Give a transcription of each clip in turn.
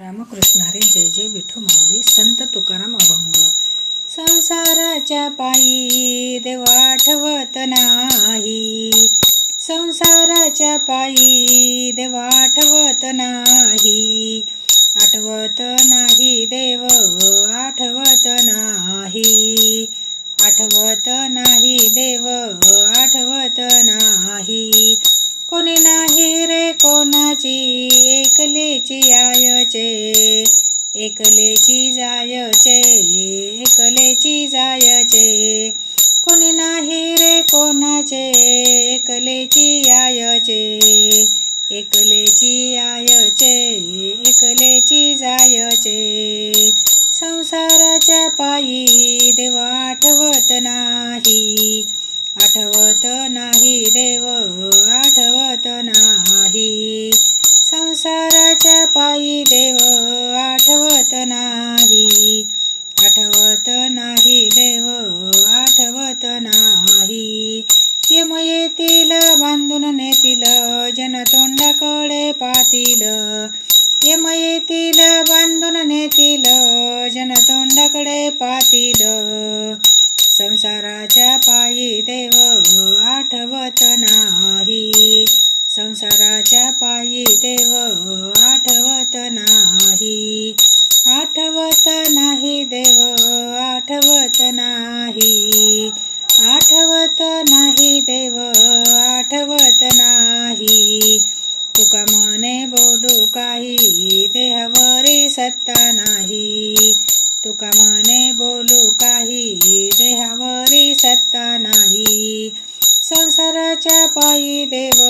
रामकृष्ण हरे जय जय विठू माऊली संत तुकाराम अभंग. संसाराच्या पायी देव आठवत नाही. संसाराच्या पायी देव आठवत नाही. आठवत नाही देव आठवत नाही. आठवत नाही देव आठवत नाही. कोणाची? एकलेची आयचे एकलेची जायचे. एकलेची जायचे. कोणी नाही रे कोणाचे? एकलेची आयचे एकलेची आयचे एकलेची जायचे. संसाराच्या पायी देव आठवत नाही. आठवत आठवत नाही. आठवत नाही देव आठवत नाही. यम येतील बांधून नेतील जन तोंडाकडे पातील यम येतील बांधून नेतील जन तोंडाकडे पातील संसाराच्या पायी देव आठवत नाही. संसाराच्या पायी देव आठवत नाही. तुका बोलू काही? देहावरी सत्ता नाही. तुका मने बोलू काही? देहावरी सत्ता नाही. संसाराच्या पायी देव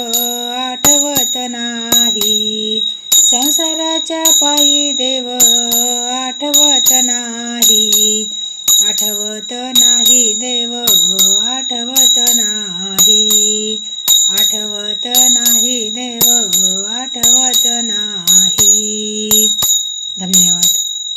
आठवत नाही. संसाराच्या पायी देव आठवत नाही. आठवत नाही देव